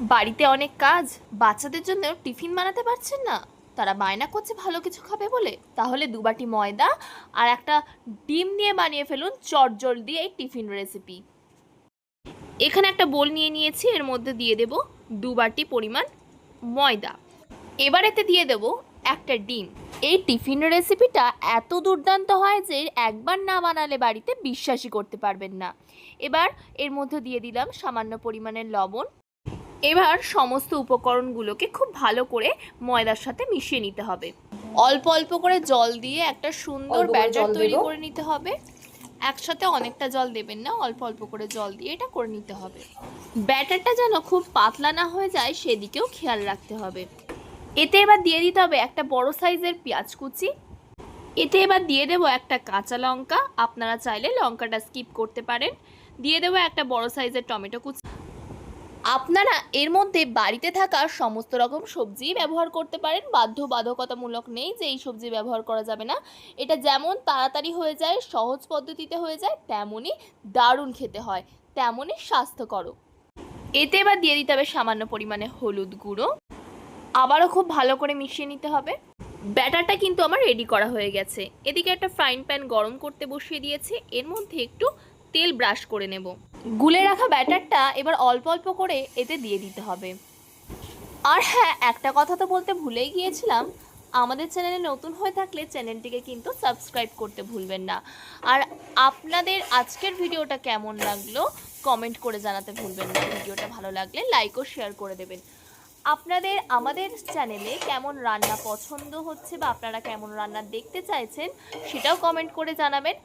বাড়িতে অনেক কাজ, বাচ্চাদের জন্য টিফিন বানাতে পারছেন না। তারা বায়না করছে ভালো কিছু খাবে বলে। তাহলে দুবাটি ময়দা আর একটা ডিম নিয়ে বানিয়ে ফেলুন চটজল দিয়ে এই টিফিন রেসিপি এখানে একটা বোল নিয়ে নিয়েছি, এর মধ্যে দিয়ে দেব দু বাটি পরিমাণ ময়দা। এবার এতে দিয়ে দেব একটা ডিম। এই টিফিন রেসিপিটা এত দুর্দান্ত হয় যে একবার না বানালে বাড়িতে বিশ্বাসই করতে পারবেন না। এবার এর মধ্যে দিয়ে দিলাম সামান্য পরিমাণের লবণ। এবার সমস্ত উপকরণগুলোকে খুব ভালো করে ময়দার সাথে মিশিয়ে নিতে হবে। অল্প অল্প করে জল দিয়ে একটা সুন্দর ব্যাটার তৈরি করে নিতে হবে। একসাথে অনেকটা জল দেবেন না অল্প অল্প করে জল দিয়ে এটা করে নিতে হবে। ব্যাটারটা যেন খুব পাতলা না হয়ে যায় সেদিকেও খেয়াল রাখতে হবে। এতে এবার দিয়ে দিতে হবে একটা বড় সাইজের পেঁয়াজ কুচি। এতে এবার দিয়ে দেবো একটা কাঁচা লঙ্কা। আপনারা চাইলে লঙ্কাটা স্কিপ করতে পারেন। দিয়ে দেবো একটা বড় সাইজের টমেটো কুচি। আপনারা এর মধ্যে বাড়িতে থাকা সমস্ত রকম সবজি ব্যবহার করতে পারেন। বাধ্যবাধকতামূলক নেই যে এই সবজি ব্যবহার করা যাবে না। এটা যেমন তাড়াতাড়ি হয়ে যায়, সহজ পদ্ধতিতে হয়ে যায়, তেমনই দারুণ খেতে হয়, তেমনই স্বাস্থ্যকরও। এতে এবার দিয়ে দিতে হবে সামান্য পরিমাণে হলুদ গুঁড়ো। আবারও খুব ভালো করে মিশিয়ে নিতে হবে। ব্যাটারটা কিন্তু আমার রেডি করা হয়ে গেছে। এদিকে একটা ফ্রাইং প্যান গরম করতে বসিয়ে দিয়েছি। এর মধ্যে একটু তেল ব্রাশ করে নেব। গুলে রাখা ব্যাটারটা এবার অল্প অল্প করে এতে দিয়ে দিতে হবে। আর হ্যাঁ একটা কথা তো বলতে ভুলেই গিয়েছিলাম। আমাদের চ্যানেলে নতুন হয়ে থাকলে চ্যানেলটিকে কিন্তু সাবস্ক্রাইব করতে ভুলবেন না। আর আপনাদের আজকের ভিডিওটা কেমন লাগল, কমেন্ট করে জানাতে ভুলবেন না। ভিডিওটা ভালো লাগলে লাইক ও শেয়ার করে দেবেন। আপনাদের, আমাদের চ্যানেলে কেমন রান্না পছন্দ হচ্ছে বা আপনারা কেমন রান্না দেখতে চাইছেন, সেটাও কমেন্ট করে জানাবেন।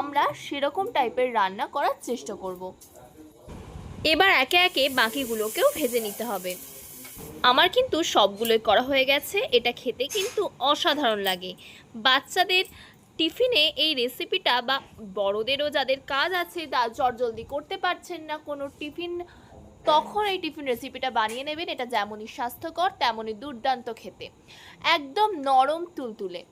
আমরা সেরকম টাইপের রান্না করার চেষ্টা করব। এবার একে একে বাকিগুলোকেও ভেজে নিতে হবে। আমার কিন্তু সবগুলোই করা হয়ে গেছে, এটা খেতে কিন্তু অসাধারণ লাগে। বাচ্চাদের টিফিনে এই রেসিপিটা বা বড়দেরও যাদের কাজ আছে, তা জলদি করতে পারছেন না, কোনো টিফিন, তখন এই টিফিন রেসিপিটা বানিয়ে নেবেন, এটা যেমনই স্বাস্থ্যকর, তেমনই দুর্দান্ত খেতে। একদম নরম তুলতুলে।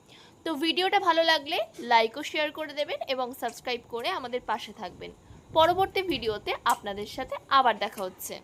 তো ভিডিওটা ভালো লাগলে লাইক ও শেয়ার করে দেবেন এবং সাবস্ক্রাইব করে আমাদের পাশে থাকবেন। পরবর্তী ভিডিওতে আপনাদের সাথে আবার দেখা হচ্ছে।